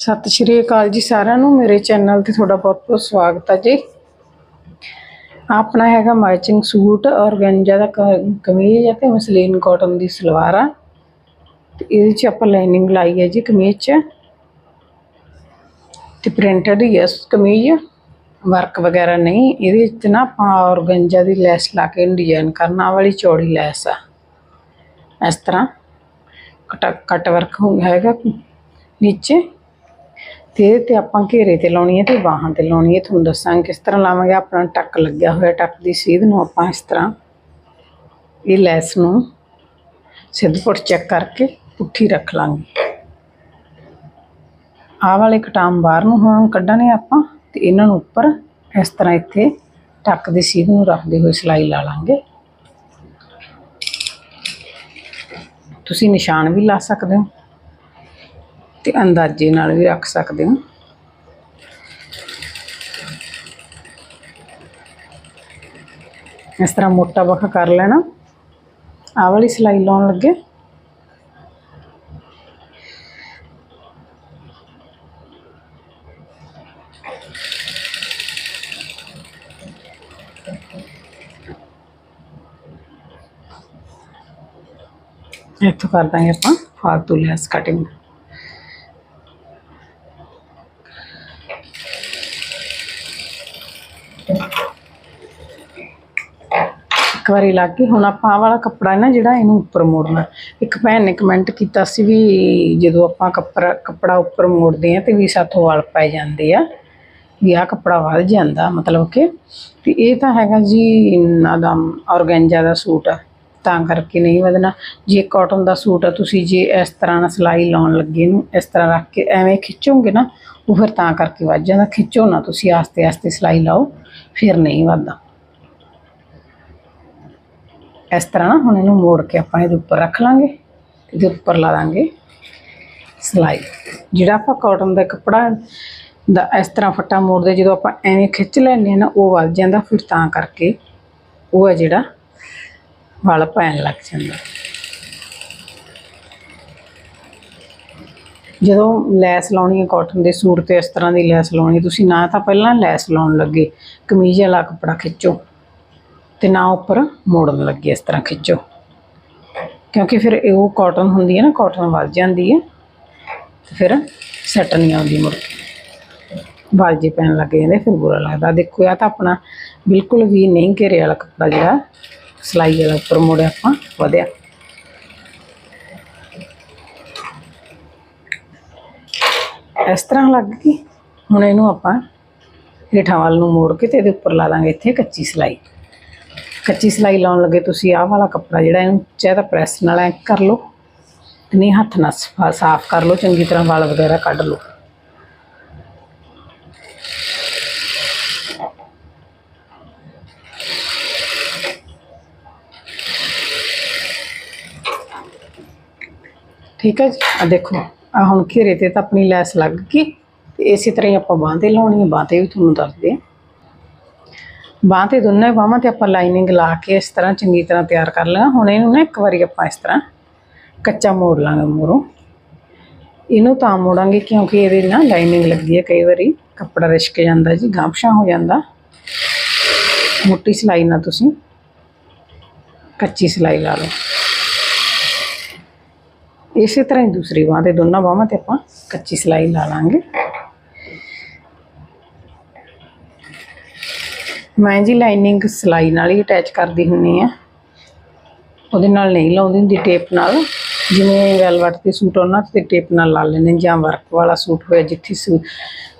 ਸਤਿ ਸ਼੍ਰੀ ਅਕਾਲ ਜੀ ਸਾਰਿਆਂ ਨੂੰ, ਮੇਰੇ ਚੈਨਲ ਤੇ ਤੁਹਾਡਾ ਬਹੁਤ-ਬਹੁਤ ਸਵਾਗਤ ਹੈ ਜੀ। ਆਪਣਾ ਹੈਗਾ ਮੈਚਿੰਗ ਸੂਟ, ਔਰਗੈਂਜਾ ਦਾ ਕਮੀਜ਼ ਹੈ ਤੇ ਮਸਲੀਨ ਕਾਟਨ ਦੀ ਸਲਵਾਰ ਆ। ਤੇ ਇਹਦੇ ਚ ਆਪਾਂ ਲਾਈਨਿੰਗ ਲਾਈ ਹੈ ਜੀ ਕਮੀਜ਼ 'ਚ। ਤੇ ਪ੍ਰਿੰਟਡ ਹੀ ਹੈ ਕਮੀਜ਼। ਵਰਕ ਵਗੈਰਾ ਨਹੀਂ, ਇਹਦੇ 'ਚ ਨਾ ਆਪਾਂ ਔਰਗੈਂਜਾ ਦੀ ਲੈਸ ਲਾ ਕੇ ਡਿਜ਼ਾਈਨ ਕਰਨਾ ਵਾਲੀ ਚੌੜੀ ਲੈਸ ਆ। ਇਸ ਤਰ੍ਹਾਂ। ਕਟ ਕਟ ਵਰਕ ਹੈਗਾ ਨੀਚੇ। ਤੇ ਇਹਦੇ ਤੇ ਆਪਾਂ ਘੇਰੇ ਤੇ ਲਾਉਣੀ ਹੈ ਤੇ ਬਾਹਾਂ ਤੇ ਲਾਉਣੀ ਹੈ ਤੁਹਾਨੂੰ ਦੱਸਾਂਗੇ ਕਿਸ ਤਰ੍ਹਾਂ ਲਾਵਾਂਗੇ। ਆਪਣਾ ਟੱਕ ਲੱਗਿਆ ਹੋਇਆ, ਟੱਕ ਦੀ ਸੀਧ ਨੂੰ ਆਪਾਂ ਇਸ ਤਰ੍ਹਾਂ ਇਹ ਲੈਸ ਨੂੰ ਸਿੱਧ ਪੁੱਟ ਚੈੱਕ ਕਰਕੇ ਪੁੱਠੀ ਰੱਖ ਲਾਂਗੇ। ਆਹ ਵਾਲੇ ਕਟਾਮ ਬਾਹਰ ਨੂੰ ਹੁਣ ਕੱਢਣੇ ਆਪਾਂ ਤੇ ਇਹਨਾਂ ਨੂੰ ਉੱਪਰ ਇਸ ਤਰ੍ਹਾਂ ਇੱਥੇ ਟੱਕ ਦੀ ਸੀਧ ਨੂੰ ਰੱਖਦੇ ਹੋਏ ਸਿਲਾਈ ਲਾ ਲਾਂਗੇ। ਤੁਸੀਂ ਨਿਸ਼ਾਨ ਵੀ ਲਾ ਸਕਦੇ ਹੋ। ਤੇ ਅੰਦਾਜ਼ੇ ਨਾਲ ਵੀ ਰੱਖ ਸਕਦੇ ਹੋ। ਇਸ ਤਰ੍ਹਾਂ ਮੋਟਾ ਵੱਖ ਕਰ ਲੈਣਾ। ਆਹ ਵਾਲੀ ਸਿਲਾਈ ਲਾਉਣ ਲੱਗੇ। ਇੱਥੋਂ ਕਰ ਦਾਂਗੇ ਆਪਾਂ ਫਾਲਤੂ ਲੈਸ ਕਟਿੰਗ ਇੱਕ ਵਾਰੀ ਲੱਗ ਗਈ। ਹੁਣ ਆਪਾਂ ਆਹ ਵਾਲਾ ਕੱਪੜਾ ਨਾ ਜਿਹੜਾ ਇਹਨੂੰ ਉੱਪਰ ਮੋੜਨਾ। ਇੱਕ ਭੈਣ ਨੇ ਕਮੈਂਟ ਕੀਤਾ ਸੀ ਵੀ ਜਦੋਂ ਆਪਾਂ ਕੱਪੜਾ ਕੱਪੜਾ ਉੱਪਰ ਮੋੜਦੇ ਆ ਤੇ ਵੀ ਸਾਥੋਂ ਵਾਲ ਪੈ ਜਾਂਦੇ ਆ, ਵੀ ਆਹ ਕੱਪੜਾ ਵੱਧ ਜਾਂਦਾ, ਮਤਲਬ ਕਿ। ਤੇ ਇਹ ਤਾਂ ਹੈਗਾ ਜੀ ਇਹਨਾਂ ਦਾ ਔਰਗੈਂਜਾ ਦਾ ਸੂਟ ਆ। ਤਾਂ ਕਰਕੇ ਨਹੀਂ ਵਧਣਾ। ਜੇ ਕਾਟਨ ਦਾ ਸੂਟ ਆ, ਤੁਸੀਂ ਜੇ ਇਸ ਤਰ੍ਹਾਂ ਨਾਲ ਸਿਲਾਈ ਲਾਉਣ ਲੱਗੇ ਨੂੰ, ਇਸ ਤਰ੍ਹਾਂ ਰੱਖ ਕੇ ਐਵੇਂ ਖਿੱਚੋਗੇ ਨਾ, ਉਹ ਫਿਰ ਤਾਂ ਕਰਕੇ ਵੱਜ ਜਾਂਦਾ। ਖਿੱਚੋ ਨਾ ਤੁਸੀਂ ਆਸਤੇ ਆਸਤੇ ਸਿਲਾਈ ਲਾਓ, ਫਿਰ ਨਹੀਂ ਵੱਧਦਾ। ਇਸ ਤਰ੍ਹਾਂ ਨਾ ਹੁਣ ਇਹਨੂੰ ਮੋੜ ਕੇ ਆਪਾਂ ਇਹਦੇ ਉੱਪਰ ਰੱਖ ਲਾਂਗੇ ਤੇ ਇਹਦੇ ਉੱਪਰ ਲਾ ਦਾਂਗੇ ਸਿਲਾਈ। ਜਿਹੜਾ ਆਪਾਂ ਕਾਟਨ ਦਾ ਕੱਪੜਾ ਦਾ ਇਸ ਤਰ੍ਹਾਂ ਫੱਟਾ ਮੋੜਦੇ, ਜਦੋਂ ਆਪਾਂ ਐਵੇਂ ਖਿੱਚ ਲੈਂਦੇ ਹਾਂ ਨਾ, ਉਹ ਵੱਧ ਜਾਂਦਾ, ਫਿਰ ਤਾਂ ਕਰਕੇ ਉਹ ਹੈ ਜਿਹੜਾ ਵਲ ਪੈਣ ਲੱਗ ਜਾਂਦਾ। ਜਦੋਂ ਲੈਸ ਲਾਉਣੀ ਹੈ ਕਾਟਨ ਦੇ ਸੂਟ ਤੇ ਇਸ ਤਰ੍ਹਾਂ ਦੀ ਲੈਸ ਲਾਉਣੀ ਤੁਸੀਂ ਨਾ ਤਾਂ ਪਹਿਲਾਂ ਲੈਸ ਲਾਉਣ ਲੱਗੇ, ਕਮੀਜ਼ ਵਾਲਾ ਕੱਪੜਾ ਖਿੱਚੋ। ਤੇ ਨਾ ਉੱਪਰ ਮੋੜਨ ਲੱਗੇ ਇਸ ਤਰ੍ਹਾਂ ਖਿੱਚੋ। ਕਿਉਂਕਿ ਫਿਰ ਉਹ ਕਾਟਨ ਹੁੰਦੀ ਹੈ ਨਾ ਕਾਟਨ ਵੱਜ ਜਾਂਦੀ ਹੈ ਤੇ ਫਿਰ ਸੈੱਟ ਨਹੀਂ ਆਉਂਦੀ ਮੁੜ ਕੇ। ਵਾਲ ਪੈਣ ਲੱਗ ਜਾਂਦੇ, ਫਿਰ ਬੁਰਾ ਲੱਗਦਾ। ਦੇਖੋ ਆ ਤਾਂ ਆਪਣਾ ਬਿਲਕੁਲ ਵੀ ਨਹੀਂ ਘੇਰੇ ਵਾਲਾ ਕੱਪੜਾ ਜਿਹੜਾ ਸਿਲਾਈ ਵਾਲਾ ਉੱਪਰ ਮੋੜਿਆ ਆਪਾਂ, ਵਧਿਆ। ਇਸ ਤਰ੍ਹਾਂ ਲੱਗ ਗਈ। ਹੁਣ ਇਹਨੂੰ ਆਪਾਂ ਹੇਠਾਂ ਵੱਲ ਨੂੰ ਮੋੜ ਕੇ ਤੇ ਇਹਦੇ ਉੱਪਰ ਲਾ ਦਾਂਗੇ ਇੱਥੇ ਕੱਚੀ ਸਿਲਾਈ। ਕੱਚੀ ਸਿਲਾਈ ਲਾਉਣ ਲੱਗੇ ਤੁਸੀਂ ਆਹ ਵਾਲਾ ਕੱਪੜਾ ਜਿਹੜਾ ਇਹਨੂੰ ਚਾਹੇ ਤਾਂ ਪ੍ਰੈਸ ਨਾਲ ਐ ਕਰ ਲਓ ਤੇ ਨਹੀਂ ਹੱਥ ਨਾਲ ਸਫਾ- ਸਾਫ਼ ਕਰ ਲਓ, ਚੰਗੀ ਤਰ੍ਹਾਂ ਵਾਲ ਵਗੈਰਾ ਕੱਢ ਲਓ। ਠੀਕ ਹੈ ਜੀ? ਆ ਦੇਖੋ ਆ ਹੁਣ ਘੇਰੇ ਤੇ ਤਾਂ ਆਪਣੀ ਲੈਸ ਲੱਗ ਗਈ ਤੇ ਇਸੇ ਤਰ੍ਹਾਂ ਹੀ ਆਪਾਂ ਬਾਂਹ ਤੇ ਲਾਉਣੀ ਹੈ, ਬਾਂਹ ਤੇ ਵੀ ਤੁਹਾਨੂੰ ਦੱਸਦੇ ਆ ਬਾਂਹ ਤੇ ਦੋਨੇ ਬਾਹਾਂ ਤੇ ਆਪਾਂ ਲਾਈਨਿੰਗ ਲਾ ਕੇ ਇਸ ਤਰ੍ਹਾਂ ਚੰਗੀ ਤਰ੍ਹਾਂ ਤਿਆਰ ਕਰ ਲੈਣਾ ਹੁਣ ਇਹਨੂੰ ਨਾ ਇੱਕ ਵਾਰੀ ਆਪਾਂ ਇਸ ਤਰ੍ਹਾਂ ਕੱਚਾ ਮੋੜ ਲਾਂਗੇ ਮੋਰੋਂ ਇਹਨੂੰ ਤਾਂ ਮੋੜਾਂਗੇ ਕਿਉਂਕਿ ਇਹਦੇ ਨਾਲ ਲਾਈਨਿੰਗ ਲੱਗੀ ਹੈ ਕਈ ਵਾਰੀ। ਕੱਪੜਾ ਰਿਸ਼ਕ ਜਾਂਦਾ ਜੀ, ਗਾਂਪਸ਼ਾ ਹੋ ਜਾਂਦਾ। ਮੋਟੀ ਸਿਲਾਈ ਨਾਲ ਤੁਸੀਂ ਕੱਚੀ ਸਿਲਾਈ ਲਾ ਲਓ। ਇਸੇ ਤਰ੍ਹਾਂ ਹੀ ਦੂਸਰੀ ਬਾਂਹ ਤੇ ਦੋਨਾਂ ਬਾਹਾਂ ਤੇ ਆਪਾਂ ਕੱਚੀ ਸਿਲਾਈ ਲਾ ਲਾਂਗੇ। ਮੈਂ ਜੀ ਲਾਈਨਿੰਗ ਸਿਲਾਈ ਨਾਲ ਹੀ ਅਟੈਚ ਕਰਦੀ ਹੁੰਨੀ ਆ। ਉਹਦੇ ਨਾਲ ਨਹੀਂ ਲਾਉਂਦੀ ਹੁੰਦੀ ਟੇਪ ਨਾਲ। ਜਿਵੇਂ ਵੈਲਵਟ ਦੇ ਸੂਟ ਉਹਨਾਂ ਤੇ ਟੇਪ ਨਾਲ ਲਾ ਲੈਂਦੇ ਜਾਂ ਵਰਕ ਵਾਲਾ ਸੂਟ ਹੋਇਆ ਜਿੱਥੇ ਸੂ-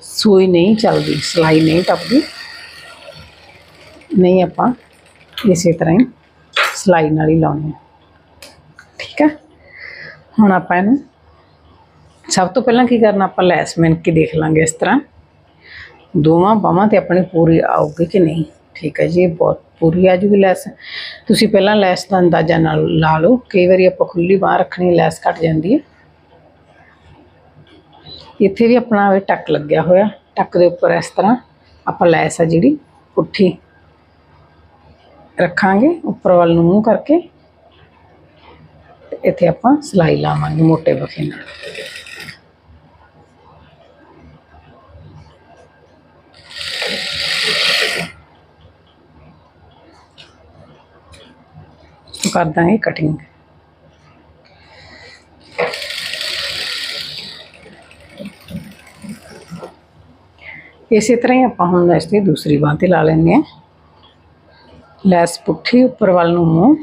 ਸੂਈ ਨਹੀਂ ਚੱਲਦੀ, ਸਿਲਾਈ ਨਹੀਂ ਟੱਪਦੀ। ਨਹੀਂ ਆਪਾਂ ਇਸੇ ਤਰ੍ਹਾਂ ਹੀ ਸਿਲਾਈ ਨਾਲ ਹੀ ਲਾਉਣੀ ਹੈ। ਠੀਕ ਹੈ ਹੁਣ ਆਪਾਂ ਇਹਨੂੰ ਸਭ ਤੋਂ ਪਹਿਲਾਂ ਕੀ ਕਰਨਾ, ਆਪਾਂ ਲੈਸ ਮਿਣ ਕੇ ਦੇਖ ਲਾਂਗੇ ਇਸ ਤਰ੍ਹਾਂ। ਦੋਵਾਂ ਬਾਹਾਂ ਤੇ ਆਪਣੀ ਪੂਰੀ ਆਊਗੀ ਕਿ ਨਹੀਂ? ਠੀਕ ਹੈ ਜੀ, ਇਹ ਬਹੁਤ ਪੂਰੀ ਆ ਜੂਗੀ ਲੈਸ। ਤੁਸੀਂ ਪਹਿਲਾਂ ਲੈਸ ਦਾ ਅੰਦਾਜ਼ਾ ਨਾਲ ਲਾ ਲਓ। ਕਈ ਵਾਰੀ ਆਪਾਂ ਖੁੱਲੀ ਬਾਹ ਰੱਖਣੀ, ਲੈਸ ਘਟ ਜਾਂਦੀ ਹੈ। ਇੱਥੇ ਵੀ ਆਪਣਾ ਇਹ ਟੱਕ ਲੱਗਿਆ ਹੋਇਆ। ਟੱਕ ਦੇ ਉੱਪਰ ਇਸ ਤਰ੍ਹਾਂ ਆਪਾਂ ਲੈਸ ਆ ਜਿਹੜੀ ਪੁੱਠੀ ਰੱਖਾਂਗੇ, ਉੱਪਰ ਵੱਲ ਨੂੰ ਮੂੰਹ ਕਰਕੇ। ਇੱਥੇ ਆਪਾਂ ਸਿਲਾਈ ਲਾਵਾਂਗੇ ਮੋਟੇ ਬਖੇ ਨਾਲ। ਕਰ ਦਾਂਗੇ ਕਟਿੰਗ ਇਸੇ ਤਰ੍ਹਾਂ ਹੀ ਆਪਾਂ ਹੁਣ ਲੈਸ ਦੀ ਦੂਸਰੀ ਬਾਂਹ ਤੇ ਲਾ ਲੈਂਦੇ ਹਾਂ। ਲੈਸ ਪੁੱਠੀ ਉੱਪਰ ਵੱਲ ਨੂੰ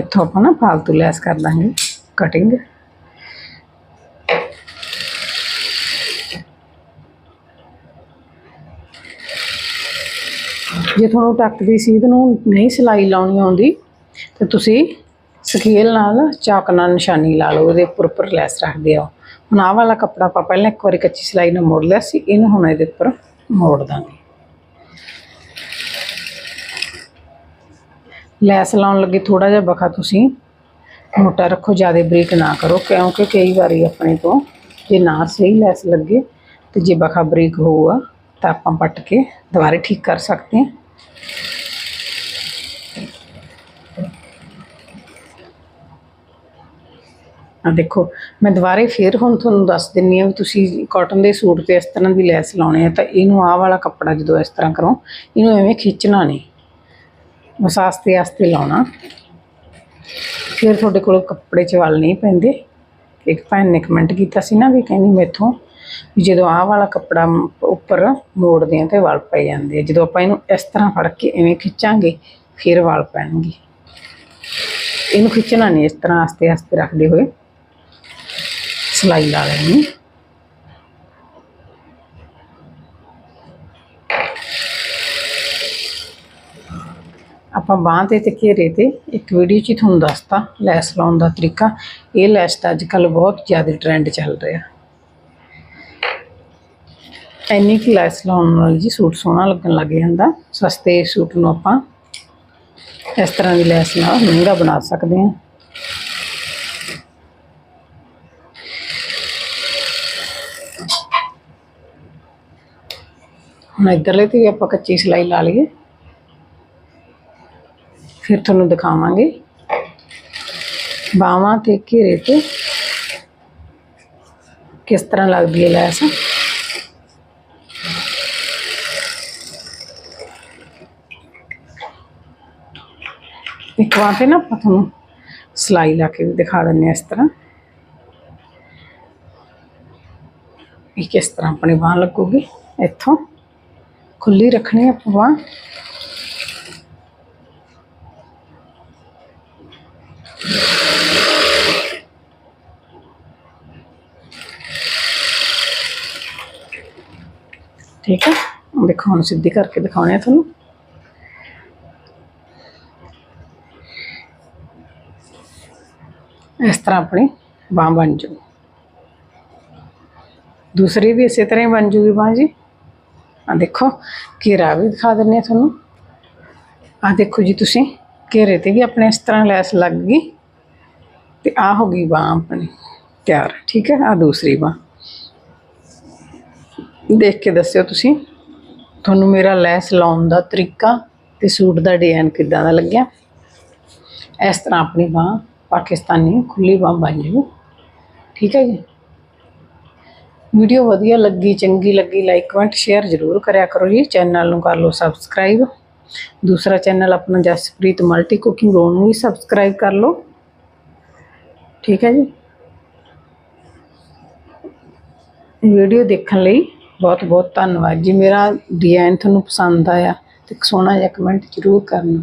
ਇੱਥੋਂ ਆਪਾਂ ਨਾ ਫਾਲਤੂ ਲੈਸ ਕਰ ਦਾਂਗੇ ਕਟਿੰਗ ਜੇ ਤੁਹਾਨੂੰ ਟੱਕ ਦੀ ਸੀਧ ਨੂੰ ਨਹੀਂ ਸਿਲਾਈ ਲਾਉਣੀ ਆਉਂਦੀ, ਤੇ ਤੁਸੀਂ ਸਕੇਲ ਨਾਲ ਚਾਕ ਨਾਲ ਨਿਸ਼ਾਨੀ ਲਾ ਲਓ, ਉਹਦੇ ਉੱਪਰ ਉੱਪਰ ਲੈਸ ਰੱਖ ਦਿਓ ਹੁਣ ਆਹ ਵਾਲਾ ਕੱਪੜਾ ਆਪਾਂ ਪਹਿਲਾਂ ਇੱਕ ਵਾਰੀ ਕੱਚੀ ਸਿਲਾਈ ਨਾਲ ਮੋੜ ਲਿਆ ਸੀ, ਇਹਨੂੰ ਹੁਣ ਇਹਦੇ ਉੱਪਰ ਮੋੜ ਦਾਂਗੇ। ਲੈਸ ਲਾਉਣ ਲੱਗੇ ਥੋੜਾ ਜਿਹਾ ਬਖਾ ਤੁਸੀਂ। ਮੋਟਾ ਰੱਖੋ, ਜ਼ਿਆਦਾ ਬਰੀਕ ਨਾ ਕਰੋ, ਕਿਉਂਕਿ ਕਈ ਵਾਰੀ ਆਪਣੇ ਤੋਂ ਜੇ ਨਾ ਸਹੀ ਲੈਸ ਲੱਗੇ ਤੇ ਜੇ ਬਖਾ ਬਰੀਕ ਹੋਊਗਾ ਤਾਂ ਆਪਾਂ ਪੱਟ ਕੇ ਦੁਬਾਰੇ ਠੀਕ ਕਰ ਸਕਦੇ ਹਾਂ। ਆ ਦੇਖੋ, ਮੈਂ ਦੁਬਾਰੇ ਫੇਰ ਹੁਣ ਤੁਹਾਨੂੰ ਦੱਸ ਦਿੰਨੀ ਆ ਵੀ ਤੁਸੀਂ ਕਾਟਨ ਦੇ ਸੂਟ ਤੇ ਇਸ ਤਰ੍ਹਾਂ ਦੀ ਲੈਸ ਲਾਉਣੀ ਆ ਤਾਂ ਇਹਨੂੰ ਆਹ ਵਾਲਾ ਕੱਪੜਾ ਜਦੋਂ ਇਸ ਤਰ੍ਹਾਂ ਕਰੋ, ਇਹਨੂੰ ਐਵੇਂ ਖਿੱਚਣਾ ਨਹੀਂ। ਬਸ ਆਸਤੇ ਆਸਤੇ ਲਾਉਣਾ। ਫਿਰ ਤੁਹਾਡੇ ਕੋਲ ਕੱਪੜੇ 'ਚ ਵੱਲ ਨਹੀਂ ਪੈਂਦੇ। ਇੱਕ ਭੈਣ ਨੇ ਕਮੈਂਟ ਕੀਤਾ ਸੀ ਨਾ ਵੀ ਕਹਿੰਦੀ ਮੈਥੋਂ ਵੀ ਜਦੋਂ ਆਹ ਵਾਲਾ ਕੱਪੜਾ ਉੱਪਰ ਮੋੜਦੇ ਆ ਤੇ ਵਲ ਪੈ ਜਾਂਦੇ ਆ। ਜਦੋਂ ਆਪਾਂ ਇਹਨੂੰ ਇਸ ਤਰ੍ਹਾਂ ਫੜ ਕੇ ਐਵੇਂ ਖਿੱਚਾਂਗੇ, ਫਿਰ ਵਲ ਪੈਣਗੇ। ਇਹਨੂੰ ਖਿੱਚਣਾ ਨਹੀਂ, ਇਸ ਤਰ੍ਹਾਂ ਆਸਤੇ ਆਸਤੇ ਰੱਖਦੇ ਹੋਏ ਸਿਲਾਈ ਲਾ ਲੈਣੀ। ਆਪਾਂ ਬਾਂਹ ਤੇ ਤੇ ਘੇਰੇ ਤੇ ਇੱਕ ਵੀਡੀਓ 'ਚ ਹੀ ਤੁਹਾਨੂੰ ਦੱਸਤਾ, ਲੈਸ ਲਾਉਣ ਦਾ ਤਰੀਕਾ। ਇਹ ਲੈਸ ਤਾਂ ਅੱਜ ਕੱਲ ਬਹੁਤ ਜ਼ਿਆਦਾ ਟ੍ਰੈਂਡ ਚੱਲ ਰਿਹਾ। ਐਨੀ ਕਿ ਲੈਸ ਲਾਉਣ ਨਾਲ ਜੀ ਸੂਟ ਸੋਹਣਾ ਲੱਗਣ ਲੱਗ ਜਾਂਦਾ। ਸਸਤੇ ਸੂਟ ਨੂੰ ਆਪਾਂ ਇਸ ਤਰ੍ਹਾਂ ਦੀ ਲੈਸ ਨਾਲ ਮਹਿੰਗਾ ਬਣਾ ਸਕਦੇ ਹਾਂ। ਹੁਣ ਇੱਧਰਲੇ ਤੇ ਵੀ ਆਪਾਂ ਕੱਚੀ ਸਿਲਾਈ ਲਾ ਲਈਏ। ਫਿਰ ਤੁਹਾਨੂੰ ਦਿਖਾਵਾਂਗੇ। ਬਾਹਾਂ ਤੇ ਘੇਰੇ ਤੇ ਕਿਸ ਤਰ੍ਹਾਂ ਲੱਗਦੀ ਹੈ ਲੈਸ। ਇੱਕ ਵਾਰ ਤੇ ਨਾ ਆਪਾਂ ਤੁਹਾਨੂੰ ਸਿਲਾਈ ਲਾ ਕੇ ਵੀ ਦਿਖਾ ਦਿੰਦੇ ਹਾਂ ਇਸ ਤਰ੍ਹਾਂ। ਇਹ ਕਿਸ ਤਰ੍ਹਾਂ ਆਪਣੀ ਬਾਹ ਲੱਗੂਗੀ। ਇੱਥੋਂ ਖੁੱਲੀ ਰੱਖਣੀ ਆਪਾਂ ਬਾਂਹ। ਠੀਕ ਹੈ ਹੁਣ ਦੇਖੋ ਹੁਣ ਸਿੱਧੀ ਕਰਕੇ ਦਿਖਾਉਣੇ ਆ ਤੁਹਾਨੂੰ ਇਸ ਤਰ੍ਹਾਂ ਆਪਣੀ ਬਾਂਹ ਬਣ ਜੂ ਦੂਸਰੀ ਵੀ ਇਸੇ ਤਰ੍ਹਾਂ ਹੀ ਬਣ ਜੂਗੀ ਬਾਂਹ ਜੀ ਆ ਦੇਖੋ ਘੇਰਾ ਵੀ ਦਿਖਾ ਦਿੰਨੇ ਆ ਤੁਹਾਨੂੰ ਆ ਦੇਖੋ ਜੀ ਤੁਸੀਂ ਘੇਰੇ ਤੇ ਵੀ ਆਪਣੇ ਇਸ ਤਰ੍ਹਾਂ ਲੈਸ ਲੱਗ ਗਈ ਤੇ ਆ ਹੋ ਗਈ ਬਾਂਹ ਆਪਣੀ ਤਿਆਰ, ਠੀਕ ਹੈ? ਆ ਦੂਸਰੀ ਬਾਂਹ। ਦੇਖ ਕੇ ਦੱਸਿਓ ਤੁਸੀਂ, ਤੁਹਾਨੂੰ ਮੇਰਾ ਲੈਸ ਲਾਉਣ ਦਾ ਤਰੀਕਾ ਤੇ ਸੂਟ ਦਾ ਡਿਜ਼ਾਈਨ ਕਿੱਦਾਂ ਦਾ ਲੱਗਿਆ? ਇਸ ਤਰ੍ਹਾਂ ਆਪਣੀ ਬਾਂਹ ਪਾਕਿਸਤਾਨੀ ਖੁੱਲੀ ਬਾਂਹ ਬਣ ਜੂ, ਠੀਕ ਹੈ ਜੀ? ਵੀਡੀਓ ਵਧੀਆ ਲੱਗੀ, ਚੰਗੀ ਲੱਗੀ ਲਾਈਕ ਕਮੈਂਟ ਸ਼ੇਅਰ ਜ਼ਰੂਰ ਕਰਿਆ ਕਰੋ ਜੀ ਚੈਨਲ ਨੂੰ ਕਰ ਲਓ ਸਬਸਕ੍ਰਾਈਬ ਦੂਸਰਾ ਚੈਨਲ ਆਪਣਾ ਜਸਪ੍ਰੀਤ ਮਲਟੀ ਕੁਕਿੰਗ ਉਹਨੂੰ ਵੀ ਸਬਸਕ੍ਰਾਈਬ ਕਰ ਲਓ। ਠੀਕ ਹੈ ਜੀ? ਵੀਡੀਓ ਦੇਖਣ ਲਈ ਬਹੁਤ ਬਹੁਤ ਧੰਨਵਾਦ ਜੀ। ਮੇਰਾ ਡਿਜ਼ਾਈਨ ਤੁਹਾਨੂੰ ਪਸੰਦ ਆਇਆ ਤੇ ਇੱਕ ਸੋਹਣਾ ਜਿਹਾ ਕਮੈਂਟ ਜ਼ਰੂਰ ਕਰਨਾ।